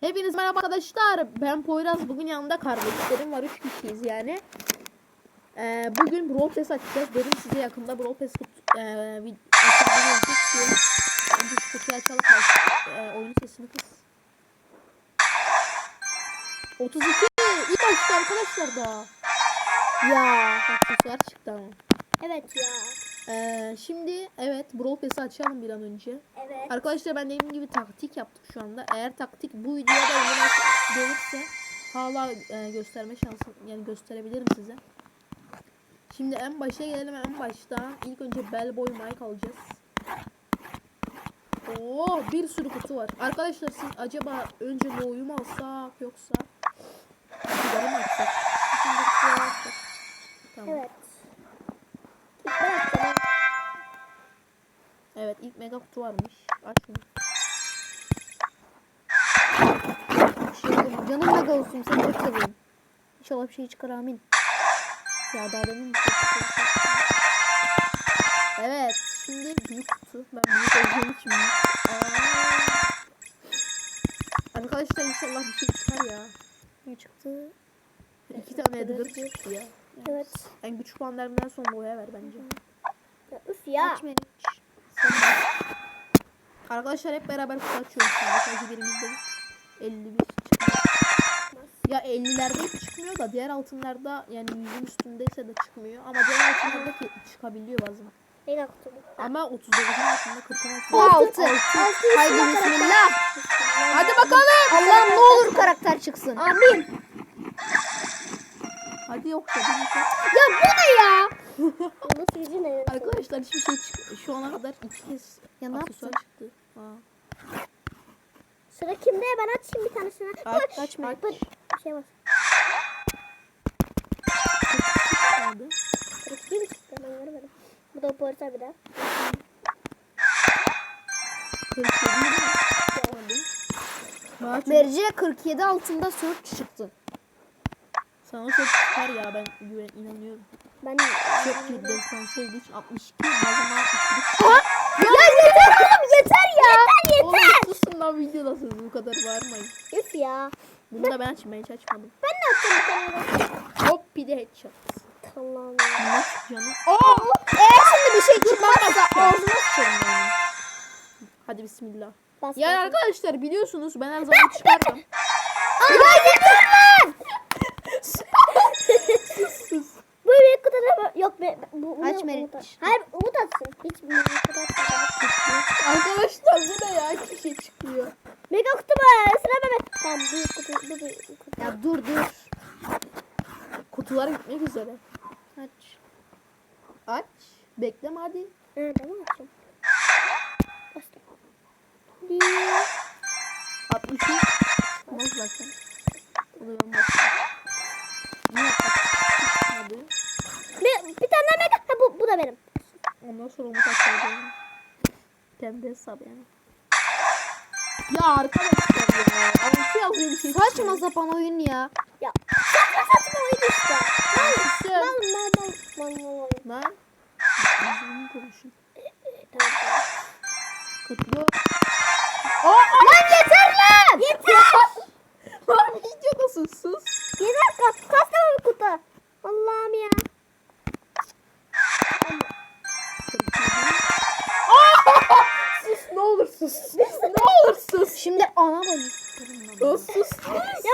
Hepiniz merhaba arkadaşlar. Ben Poyraz. Bugün yanımda kardeşlerim var. 3 kişiyiz yani. Ee, bugün Brawl Pass açacağız. Dedim size yakında Brawl Pass kut- e, şu kutuyu açalım. E, oyun sesini kız. 32. İlk açtı arkadaşlar da. Ya. Aksesuar çıktı ama. Evet ya. Ee, şimdi evet Brawl Pass'i açalım bir an önce. Evet. Arkadaşlar ben dediğim gibi taktik yaptık şu anda. Eğer taktik bu videoda gelirse hala e, gösterme şansım yani gösterebilirim size. Şimdi en başa gelelim en başta. İlk önce Bellboy Mike alacağız. Oo bir sürü kutu var. Arkadaşlar siz acaba önce Lo'yu mu alsak yoksa mı açsak? Şimdi. Tamam. Evet. Ben. Evet ilk mega kutu varmış. Aç şunu. Şey, canım mega olsun seni çok seviyorum. İnşallah bir şey çıkar amin. Ya daha demin bir şey. Evet. Şimdi büyük kutu. Ben büyük olduğum için büyük. Arkadaşlar inşallah bir şey çıkar ya. Ne çıktı? İki tane Edgar çıktı ya. Evet. En güç puanlarından sonra boya ver bence. Ya, üf ya. Açmayın. Arkadaşlar hep beraber kutu açıyoruz. Sadece birimiz değil. 51 çıkmıyor. Ya 50'lerde hiç çıkmıyor da diğer altınlarda yani yüzün üstündeyse de çıkmıyor. Ama diğer altınlarda ki çıkabiliyor bazen. Mega kutu bu. Ama 39'un altında 40'ın altında. Altı. Haydi bismillah. Hadi bakalım. Allah'ım ne olur karakter çıksın. Amin. Hadi yoksa bir şey. Ya bu ne ya? Arkadaşlar hiçbir şey çık şu ana kadar iki kez Ya ne yaptın? çıktı. Ha. Sıra kimde? Ben açayım bir tanesini. Aç, Aç. aç, aç. Bır. Bir şey var. Değil mi çıktı? Ben görmedim. Bu da operatör bir daha. 47 mi? Hadi. Bana çok, Berce 47 altında search çıktı. sana çok çıkar ya ben güven inanıyorum. Ben Çok iyi destansı olduğu için 62 bazen 61 Ya yeter oğlum yeter ya. Oğlum susun lan videodasınız bu kadar bağırmayın. üf ya. Bunu da ben ben hiç açmadım. Ben tane daha? Hop bir de headshot. Ya. Nasıl canım? Eğer şimdi bir şey çıkmazsa ağzına sıçarım yani. Hadi bismillah. Bas Yani bas. arkadaşlar biliyorsunuz ben her zaman çıkardım. Ya yeter lan. Sus. Bu büyük kutuda mı? Yok be. Bu, bu Aç aç. Hayır Umut atsın. Hiç atmadım. Arkadaşlar bu ne ya? Hiçbir şey çıkmıyor. Mega kutu mu? Sıra Mehmet. Tamam büyük kutu. Bu büyük kutu. Ya dur dur. Kutular bitmek üzere. Aç. Aç. Bekleme hadi. Nerede mi açayım? Bastım. Bir. 63. Çıkmaz zaten. Oluyor bak. Da benim. Ondan sonra umut açacağım. Kendi hesap yani. Ya arkadaşlar ya. Altı yazıyor bir şey. Saçma sapan oyun ya. Ya. Saçma saçma oyun işte. Mal mal mal mal mal mal. Lan. Yüzünü konuşun. Tamam tamam. Kutlu. Lan yeter lan. Yeter. Lan videodasın sus. Yeter kas. Bir kutu? Allah'ım ya. Sus ne olur sus. Şimdi ana bacı. Sus sus. Ya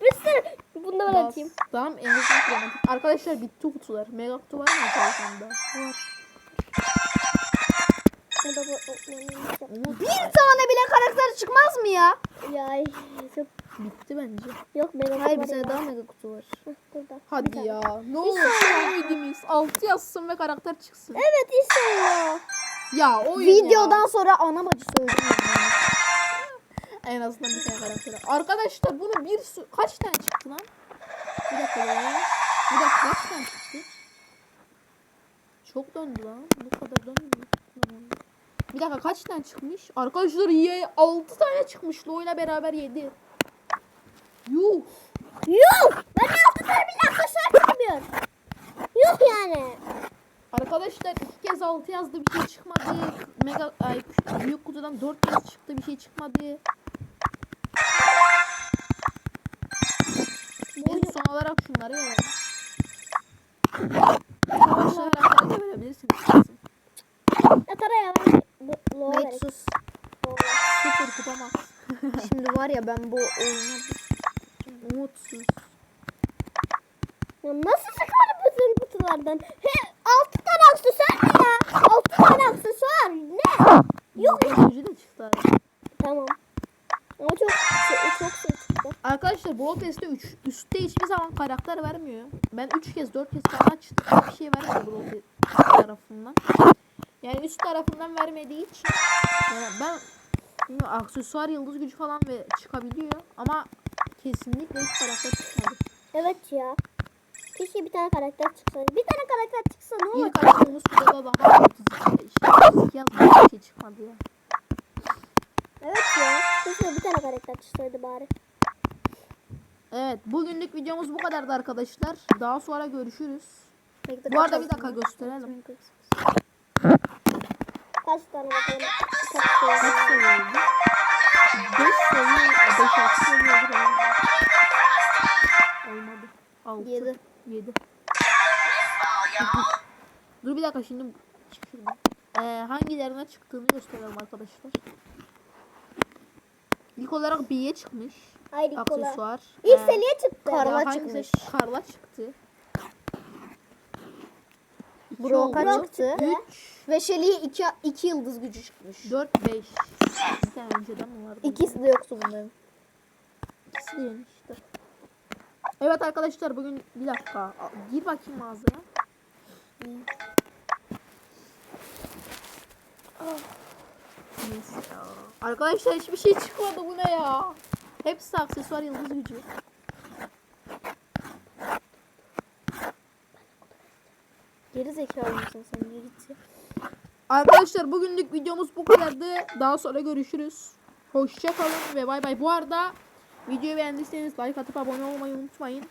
bir sürü. Bunu da ben atayım. Tamam en azından romantik. Arkadaşlar bitti kutular. Mega kutu var mı arkadaşlar? Var. Bu da bu. Umut. Bir tane bile karakter çıkmaz mı ya? Ya çok. Bitti bence. Yok mega Hayır bir tane daha mega kutu var. Hadi ya. Ne olur son ümidimiz. 6 yazsın ve karakter çıksın. Evet inşallah. Ya oyun Videodan ya. sonra ana bacı söyledim. En azından bir tane karakter. Arkadaşlar bunu bir sü- kaç tane çıktı lan? Bir dakika ya. Bir dakika kaç tane çıktı? Çok döndü lan. Bu kadar dönmüyor. Bir dakika kaç tane çıkmış? Arkadaşlar ye 6 tane çıkmış. Lo'yla beraber 7. Yuh. Yok. Ben ne yaptım bir dakika çıkmıyor. Yok yani. Arkadaşlar iki kez altı yazdı bir şey çıkmadı. Mega ay, büyük kutudan dört kez çıktı bir şey çıkmadı. Gelin son olarak şunları verelim. Savaşlar arkadaşlar verebilirsiniz. Atara ya ben sus. Sıfır tutamaz. Şimdi var ya ben bu oyunu umutsuz. Ya nasıl çıkar bütün kutulardan? He, alt aksesuar ne ya? Altı tane aksesuar ne? Yok. Gücü de çıktı abi. Tamam. Ama çok çok, çok şey çıktı. Arkadaşlar Brawl Pass'te 3 üstte hiçbir zaman karakter vermiyor. Ben 3 kez 4 kez falan açtım. Bir şey vermedi Brawl Pass tarafından. Yani üst tarafından vermediği için yani ben bilmiyorum, aksesuar yıldız gücü falan ve çıkabiliyor ama kesinlikle hiç karakter çıkmadı. Evet ya. Keşke bir tane karakter çıksaydı. Bir tane karakter çıksa ne olur? İlk açtığımız kutuda daha 32 işte 32 yazmış bir şey çıkmadı ya. Evet ya. Keşke bir tane karakter çıksaydı bari. Evet bugünlük videomuz bu kadardı arkadaşlar. Daha sonra görüşürüz. Bekle, Bu arada bir dakika olsun? gösterelim. Kaç tane bakalım? Kaç tane? seviyeydi? 5 seviye, 5 6 seviyedir olmadı. Olmadı. 6. Yedi. 7. Dur bir dakika şimdi çık şuradan. Ee, hangilerine çıktığını gösterelim arkadaşlar. İlk olarak B'ye çıkmış. Haydi kola. Aksesuar. İlk Ee, seriye çıktı. Karla çıkmış. Karla çıktı. Oldu. çıktı. 3, Ve Shelly'ye 2 2 yıldız gücü çıkmış. 4, 5. Bir tane önceden mi vardı? İkisi de yoktu bunların. İkisi de yeni işte. Evet arkadaşlar bugün bir dakika. Gir bakayım. Neyse ya. Arkadaşlar hiçbir şey çıkmadı bu ne ya? Hepsi aksesuar yıldız gücü. Geri zekalı mısın sen? Yürü git ya. Arkadaşlar bugünlük videomuz bu kadardı. Daha sonra görüşürüz. Hoşça kalın ve bay bay. Bu arada videoyu beğendiyseniz like atıp abone olmayı unutmayın.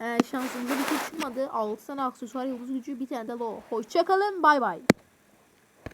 Ee, şansınıza bir şey çıkmadı. 6 tane aksesuar yıldız gücü bir tane de low. Hoşça kalın bay bay.